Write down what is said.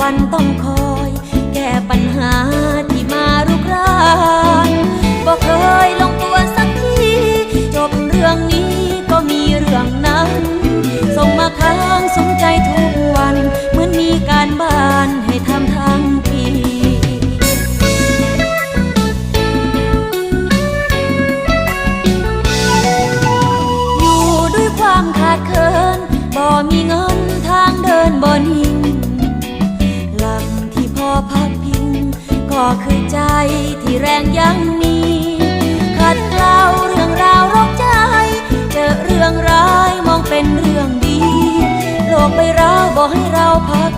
วันต้องคอย แก้ปัญหา คือใจที่แรงยังมีขัดเกลาเรื่องราวรกใจ เจอเรื่องร้ายมองเป็นเรื่องดี โลกไปร้าวบอกให้เราพัก